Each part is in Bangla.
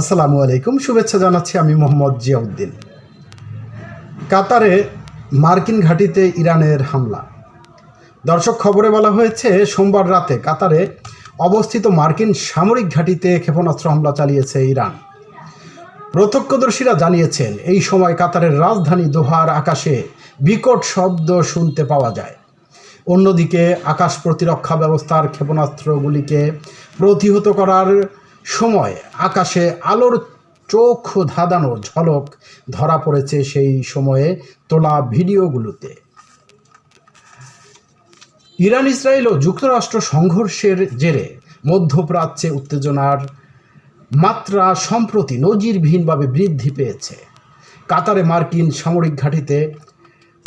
আসসালামু আলাইকুম, শুভেচ্ছা জানাচ্ছি আমি মোহাম্মদ জিয়াউদ্দিন। কাতারে মার্কিন ঘাঁটিতে ইরানের হামলা। দর্শক, খবরে বলা হয়েছে, সোমবার রাতে কাতারে অবস্থিত মার্কিন সামরিক ঘাঁটিতে ক্ষেপণাস্ত্র হামলা চালিয়েছে ইরান। প্রত্যক্ষদর্শীরা জানিয়েছেন, এই সময় কাতারের রাজধানী দোহার আকাশে বিকট শব্দ শুনতে পাওয়া যায়। অন্যদিকে, আকাশ প্রতিরক্ষা ব্যবস্থার ক্ষেপণাস্ত্রগুলিকে প্রতিহত করার সময়, আকাশে আলোর চোখ ধাঁধানো ঝলক ধরা পড়েছে সেই সময়ে তোলা ভিডিওগুলোতে। ইরান ইসরায়েল ও যুক্তরাষ্ট্র সংঘর্ষের জেরে মধ্যপ্রাচ্যে উত্তেজনার মাত্রা সম্প্রতি নজিরবিহীনভাবে বৃদ্ধি পেয়েছে। কাতারে মার্কিন সামরিক ঘাঁটিতে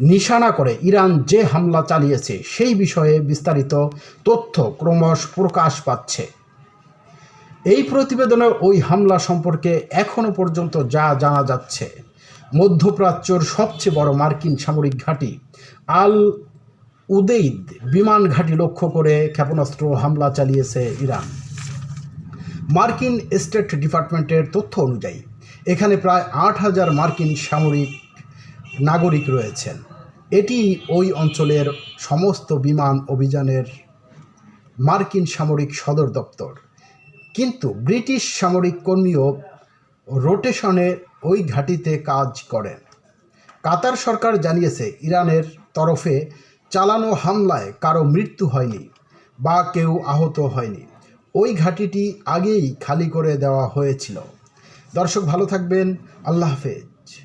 নিশানা করে ইরান যে হামলা চালিয়েছে সেই বিষয়ে বিস্তারিত তথ্য ক্রমশ প্রকাশ পাচ্ছে। এই প্রতিবেদনে ওই হামলা সম্পর্কে এখনও পর্যন্ত যা জানা যাচ্ছে, মধ্যপ্রাচ্যর সবচেয়ে বড় মার্কিন সামরিক ঘাঁটি আল উদেইদ বিমান ঘাঁটি লক্ষ্য করে ক্ষেপণাস্ত্র হামলা চালিয়েছে ইরান। মার্কিন স্টেট ডিপার্টমেন্টের তথ্য অনুযায়ী, এখানে প্রায় আট হাজার মার্কিন সামরিক নাগরিক রয়েছেন। এটি ওই অঞ্চলের সমস্ত বিমান অভিযানের মার্কিন সামরিক সদর দপ্তর। কিন্তু ব্রিটিশ সামরিক কর্মীও রোটেশনে ওই ঘাঁটিতে কাজ করেন। কাতার সরকার জানিয়েছে, ইরানের তরফে চালানো হামলায় কারও মৃত্যু হয়নি বা কেউ আহত হয়নি। ওই ঘাঁটিটি আগেই খালি করে দেওয়া হয়েছিল। দর্শক ভালো থাকবেন, আল্লাহ হাফেজ।